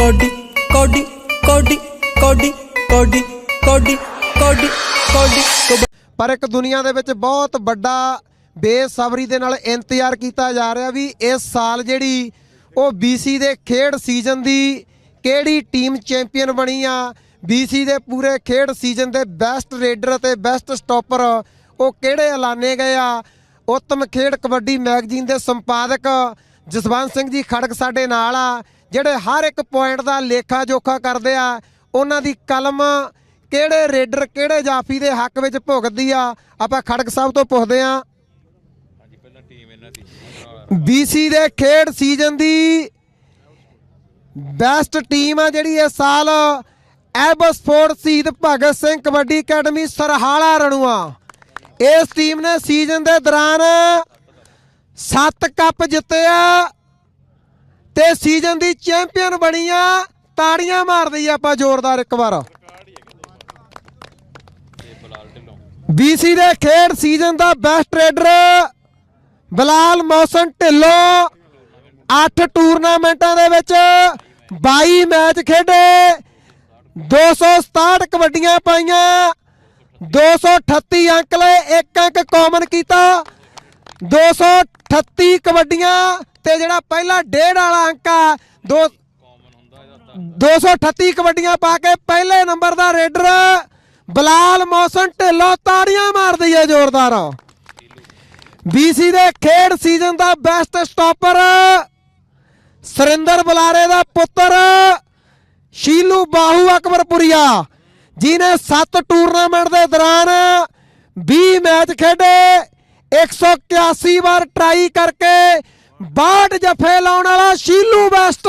Cody ਕੋਡੀ ਕੋਡੀ ਕੋਡੀ ਕੋਡੀ ਕੋਡੀ ਕੋਡੀ ਕੋਡੀ ਪਰ ਇੱਕ ਦੁਨੀਆ ਦੇ ਵਿੱਚ ਬਹੁਤ ਵੱਡਾ ਬੇਸਬਰੀ ਦੇ ਨਾਲ ਇੰਤਜ਼ਾਰ ਕੀਤਾ ਜਾ ਰਿਹਾ ਵੀ ਇਸ ਸਾਲ ਜਿਹੜੀ ਉਹ BC ਦੇ ਖੇਡ ਸੀਜ਼ਨ ਦੀ ਕਿਹੜੀ ਟੀਮ ਚੈਂਪੀਅਨ ਬਣੀ ਆ BC ਦੇ ਪੂਰੇ ਖੇਡ ਸੀਜ਼ਨ ਦੇ ਬੈਸਟ ਰੇਡਰ ਅਤੇ ਬੈਸਟ ਸਟਾਪਰ ਉਹ ਕਿਹੜੇ ਐਲਾਨੇ ਗਏ ਆ? ਉੱਤਮ ਖੇਡ ਕਬੱਡੀ ਮੈਗਜ਼ੀਨ ਦੇ ਸੰਪਾਦਕ ਜਸਵੰਤ ਸਿੰਘ ਜੀ ਖੜਕ ਸਾਡੇ ਨਾਲ ਆ। ਜਿਹੜੇ ਹਰ ਇੱਕ ਪੁਆਇੰਟ ਦਾ ਲੇਖਾ ਜੋਖਾ ਕਰਦੇ ਆ, ਉਹਨਾਂ ਦੀ ਕਲਮ ਕਿਹੜੇ ਰੇਡਰ ਕਿਹੜੇ ਜਾਫੀ ਦੇ ਹੱਕ ਵਿੱਚ ਭੁਗਦੀ ਆ? ਆਪਾਂ ਖੜਕ ਸਾਹਿਬ ਤੋਂ ਪੁੱਛਦੇ ਆ BC ਦੇ ਖੇਡ ਸੀਜ਼ਨ ਦੀ ਬੈਸਟ ਟੀਮ ਆ ਜਿਹੜੀ ਇਸ ਸਾਲ ਐਬਸਫੋਰਡ ਸ਼ਹੀਦ ਭਗਤ ਸਿੰਘ ਕਬੱਡੀ ਅਕੈਡਮੀ ਸਰਹਾਲਾ ਰਣੂਆ। ਇਸ ਟੀਮ ਨੇ ਸੀਜ਼ਨ ਦੇ ਦੌਰਾਨ 7 ਕੱਪ ਜਿੱਤੇ ਆ। ਤੇ ਸੀਜ਼ਨ ਦੀ ਚੈਂਪੀਅਨ ਬਣੀ ਆ ਤਾੜੀਆਂ ਮਾਰਦੀ ਆਪਾਂ ਜ਼ੋਰਦਾਰ ਇੱਕ ਵਾਰ। BC ਦੇ ਖੇਡ ਸੀਜ਼ਨ ਦਾ ਬੈਸਟ ਰੇਡਰ ਬਲਾਲ ਮੌਸਨ ਢਿੱਲੋਂ 8 ਟੂਰਨਾਮੈਂਟਾਂ ਦੇ ਵਿੱਚ 22 ਮੈਚ ਖੇਡੇ। 267 ਕਬੱਡੀਆਂ ਪਾਈਆਂ 238 ਅੰਕ ਲਏ, ਇੱਕ ਅੰਕ ਕਾਮਨ ਕੀਤਾ 238 ਕਬੱਡੀਆਂ ਤੇ ਜਿਹੜਾ ਪਹਿਲਾ ਡੇਢ ਵਾਲਾ ਅੰਕ ਆ, ਦੋ 238 ਕਬੱਡੀਆਂ ਪਾ ਕੇ ਪਹਿਲੇ ਨੰਬਰ ਦਾ ਰੇਡਰ ਬਲਾਲ ਮੌਸਨ ਢਿੱਲੋਂ ਤਾੜੀਆਂ ਮਾਰਦੀ ਹੈ ਜ਼ੋਰਦਾਰ। BC ਦੇ ਖੇਡ ਸੀਜ਼ਨ ਦਾ ਬੈਸਟ ਸਟਾਪਰ ਸਰਿੰਦਰ ਬਲਾਰੇ ਦਾ ਪੁੱਤਰ ਸ਼ੀਲੂ ਬਾਹੂ ਅਕਬਰਪੁਰੀਆ ਜਿਨੇ 7 ਟੂਰਨਾਮੈਂਟ ਦੇ ਦੌਰਾਨ 20 ਮੈਚ ਖੇਡੇ 181 ਵਾਰ ਟਰਾਈ ਕਰਕੇ 62 ਜਫੇ ਲਾਉਣ ਵਾਲਾ ਸ਼ੀਲੂ ਬੈਸਟ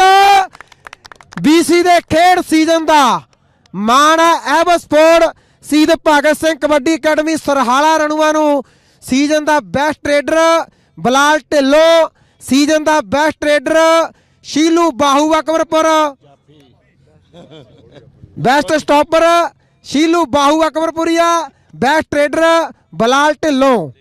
BC ਦੇ ਖੇਡ ਸੀਜ਼ਨ ਦਾ ਮਾਣ ਹੈ ਐਵਸਫੋਰਡ ਭਗਤ ਸਿੰਘ ਕਬੱਡੀ ਅਕੈਡਮੀ ਸਰਹਾਲਾ ਰਣੂਆ ਨੂੰ। ਸੀਜ਼ਨ ਦਾ best raider Balal Dhillon. Season ਦਾ best raider Shilu Bahu Akbarpur best stopper Shilu Bahu Akbarpuria best raider Balal Dhillon.